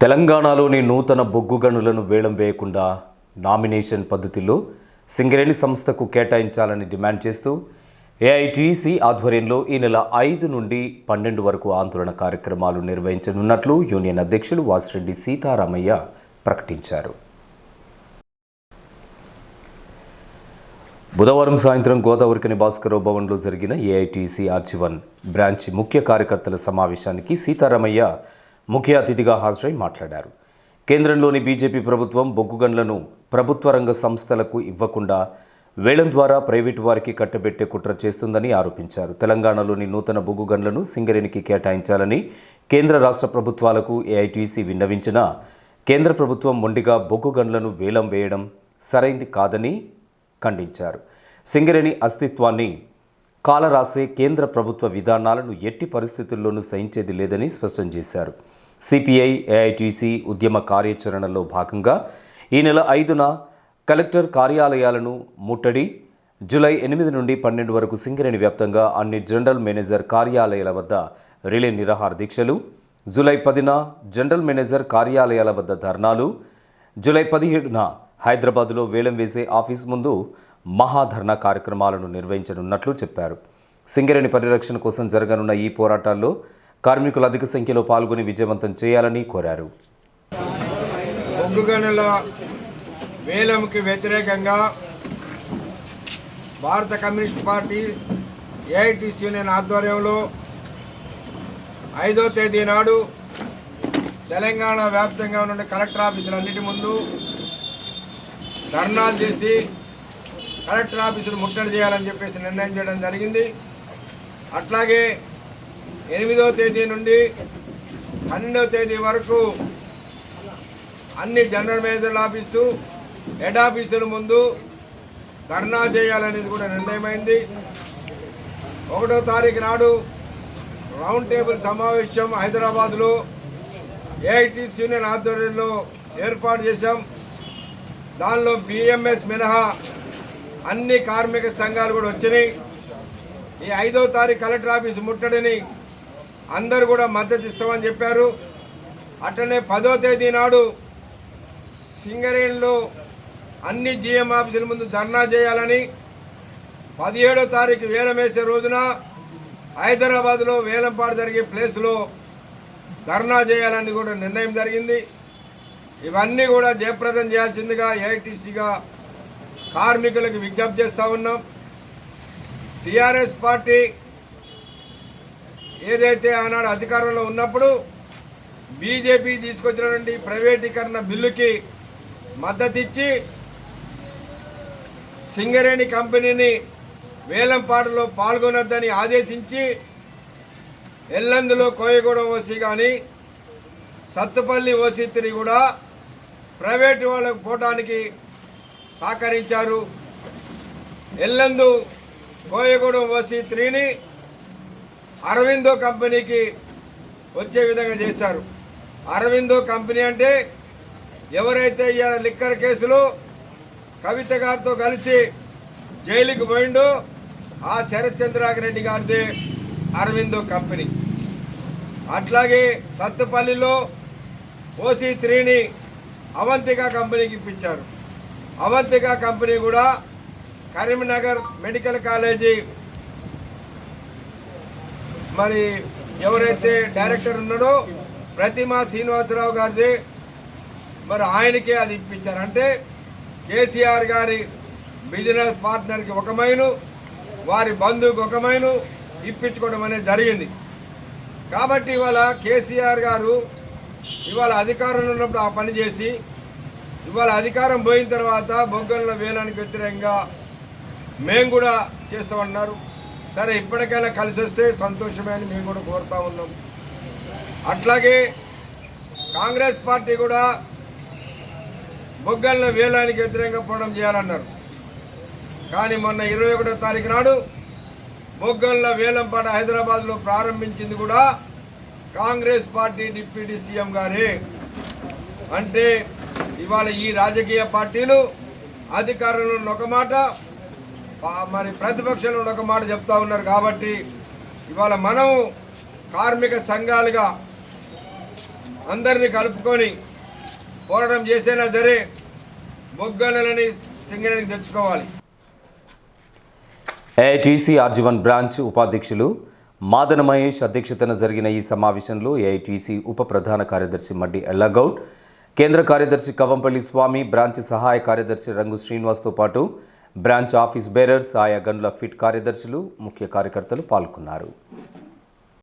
తెలంగాణలోని నూతన బొగ్గు గనులను వేలం వేయకుండా నామినేషన్ పద్ధతిలో సింగరేణి సంస్థకు కేటాయించాలని డిమాండ్ చేస్తూ ఏఐటీసీ ఆధ్వర్యంలో ఈ నెల ఐదు నుండి పన్నెండు వరకు ఆందోళన కార్యక్రమాలు నిర్వహించనున్నట్లు యూనియన్ అధ్యక్షులు వాసిరెడ్డి సీతారామయ్య ప్రకటించారు. బుధవారం సాయంత్రం గోదావరికని భాస్కరరావు భవన్లో జరిగిన ఏఐటీసీ ఆర్చివన్ బ్రాంచ్ ముఖ్య కార్యకర్తల సమావేశానికి సీతారామయ్య ముఖ్య అతిథిగా హాజరై మాట్లాడారు. కేంద్రంలోని బీజేపీ ప్రభుత్వం బొగ్గు గన్లను ప్రభుత్వ రంగ సంస్థలకు ఇవ్వకుండా వేలం ద్వారా ప్రైవేటు వారికి కట్టబెట్టే కుట్ర చేస్తుందని ఆరోపించారు. తెలంగాణలోని నూతన బొగ్గు గన్లను సింగరేణికి కేటాయించాలని కేంద్ర రాష్ట్ర ప్రభుత్వాలకు ఏఐటీసీ విన్నవించినా కేంద్ర ప్రభుత్వం మొండిగా బొగ్గు గన్లను వేలం వేయడం సరైంది కాదని ఖండించారు. సింగరేణి అస్తిత్వాన్ని కాలరాసే కేంద్ర ప్రభుత్వ విధానాలను ఎట్టి పరిస్థితుల్లోనూ సహించేది లేదని స్పష్టం చేశారు. సిపిఐ ఏఐటీసీ ఉద్యమ కార్యాచరణలో భాగంగా ఈ నెల ఐదున కలెక్టర్ కార్యాలయాలను ముట్టడి జూలై ఎనిమిది నుండి పన్నెండు వరకు సింగరేణి వ్యాప్తంగా అన్ని జనరల్ మేనేజర్ కార్యాలయాల వద్ద రిలే నిరాహార దీక్షలు జూలై పదిన జనరల్ మేనేజర్ కార్యాలయాల వద్ద ధర్నాలు జూలై పదిహేడున హైదరాబాదులో వేలం వేసే ఆఫీస్ ముందు మహాధర్నా కార్యక్రమాలను నిర్వహించనున్నట్లు చెప్పారు. సింగరేణి పరిరక్షణ కోసం జరగనున్న ఈ పోరాటాల్లో కార్మికులు అధిక సంఖ్యలో పాల్గొని విజయవంతం చేయాలని కోరారు. బొగ్గు గనుల వేలంకి వ్యతిరేకంగా భారత కమ్యూనిస్ట్ పార్టీ ఏఐటిసి యూనియన్ ఆధ్వర్యంలో ఐదో తేదీ నాడు తెలంగాణ వ్యాప్తంగా ఉన్న కలెక్టర్ ఆఫీసులన్నిటి ముందు ధర్నాలు చేసి కలెక్టర్ ఆఫీసులు ముట్టడి చేయాలని చెప్పేసి నిర్ణయం చేయడం జరిగింది. అట్లాగే ఎనిమిదో తేదీ నుండి పన్నెండవ తేదీ వరకు అన్ని జనరల్ మేనేజర్ల ఆఫీసు హెడ్ ఆఫీసుల ముందు ధర్నా చేయాలనేది కూడా నిర్ణయమైంది. ఒకటో తారీఖు నాడు రౌండ్ టేబుల్ సమావేశం హైదరాబాద్లో ఏఐటీస్ యూనియన్ ఆధ్వర్యంలో ఏర్పాటు చేశాం. దానిలో బిఎంఎస్ మినహా అన్ని కార్మిక సంఘాలు కూడా వచ్చినాయి. ఈ ఐదో తారీఖు కలెక్టర్ ఆఫీస్ ముట్టడిని అందరూ కూడా మద్దతు ఇస్తామని చెప్పారు. అట్లనే పదో తేదీ నాడు సింగరేణిలో అన్ని జిఎం ఆఫీసుల ముందు ధర్నా చేయాలని పదిహేడో తారీఖు వేలం వేసే రోజున హైదరాబాద్లో వేలంపాడు జరిగే ప్లేస్లో ధర్నా చేయాలని కూడా నిర్ణయం జరిగింది. ఇవన్నీ కూడా జయప్రదం చేయాల్సిందిగా ఏఐటీసీగా కార్మికులకు విజ్ఞప్తి చేస్తూ ఉన్నాం. టీఆర్ఎస్ పార్టీ ఏదైతే ఆనాడు అధికారంలో ఉన్నప్పుడు బీజేపీ తీసుకొచ్చినటువంటి ప్రైవేటీకరణ బిల్లుకి మద్దతిచ్చి సింగరేణి కంపెనీని వేలంపాటలో పాల్గొనొద్దని ఆదేశించి ఎల్లందులో కోయగూడెం ఓసి కానీ సత్తుపల్లి ఓసి త్రీ కూడా ప్రైవేటు వాళ్ళకు పోవడానికి సహకరించారు. ఎల్లందు కోయగూడెం ఓసి త్రీని అరవిందో కంపెనీకి వచ్చే విధంగా చేశారు. అరవిందో కంపెనీ అంటే ఎవరైతే ఇవాళ లిక్కర్ కేసులో కవిత గారితో కలిసి జైలుకి పోయిండో ఆ శరత్చంద్రాగిరెడ్డి గారిది అరవిందో కంపెనీ. అట్లాగే సత్తుపల్లిలో ఓసీ త్రీని అవంతిక కంపెనీకి ఇప్పించారు. అవంతిక కంపెనీ కూడా కరీంనగర్ మెడికల్ కాలేజీ మరి ఎవరైతే డైరెక్టర్ ఉన్నాడో ప్రతిమా శ్రీనివాసరావు గారిది మరి ఆయనకే అది ఇప్పించారు. అంటే కేసీఆర్ గారి బిజినెస్ పార్ట్నర్కి ఒక మైను వారి బంధువుకి ఒక మైను ఇప్పించుకోవడం అనేది జరిగింది. కాబట్టి ఇవాళ కేసీఆర్ గారు ఇవాళ అధికారంలో ఉన్నప్పుడు ఆ పని చేసి ఇవాళ అధికారం పోయిన తర్వాత బొగ్గల వేలానికి వ్యతిరేకంగా మేము కూడా చేస్తామన్నారు. సరే ఇప్పటికైనా కలిసి వస్తే సంతోషమే అని మేము కూడా కోరుతా ఉన్నాం. అట్లాగే కాంగ్రెస్ పార్టీ కూడా బొగ్గల వేలానికి వ్యతిరేకంగా పోవడం చేయాలన్నారు. కానీ మొన్న ఇరవై ఒకటో తారీఖు నాడు బొగ్గల్ల వేలంపాట హైదరాబాద్లో ప్రారంభించింది కూడా కాంగ్రెస్ పార్టీ డిప్యూటీ సీఎం గారే. అంటే ఇవాళ ఈ రాజకీయ పార్టీలు అధికారంలో ఒక మాట మరి ప్రతిపక్షంలో ఒక మాట చెప్తా ఉన్నారు కాబట్టి ఇవాళ మనము కార్మిక సంఘాలుగా అందరినీ కలుపుకొని పోరాటం చేసైనా సరే బొగ్గనలని సింగరేణికి తెచ్చుకోవాలి. ఏఐటీసీ ఆర్జీవన్ బ్రాంచ్ ఉపాధ్యక్షులు మాదన మహేష్ అధ్యక్షతన జరిగిన ఈ సమావేశంలో ఏఐటీసీ ఉప ప్రధాన కార్యదర్శి మడ్డి ఎల్లగౌడ్ కేంద్ర కార్యదర్శి కవంపల్లి స్వామి బ్రాంచ్ సహాయ కార్యదర్శి రంగు శ్రీనివాస్తో పాటు బ్రాంచ్ ఆఫీస్ బేరర్స్ ఆయా గన్ల ఫిట్ కార్యదర్శులు ముఖ్య కార్యకర్తలు పాల్గొన్నారు.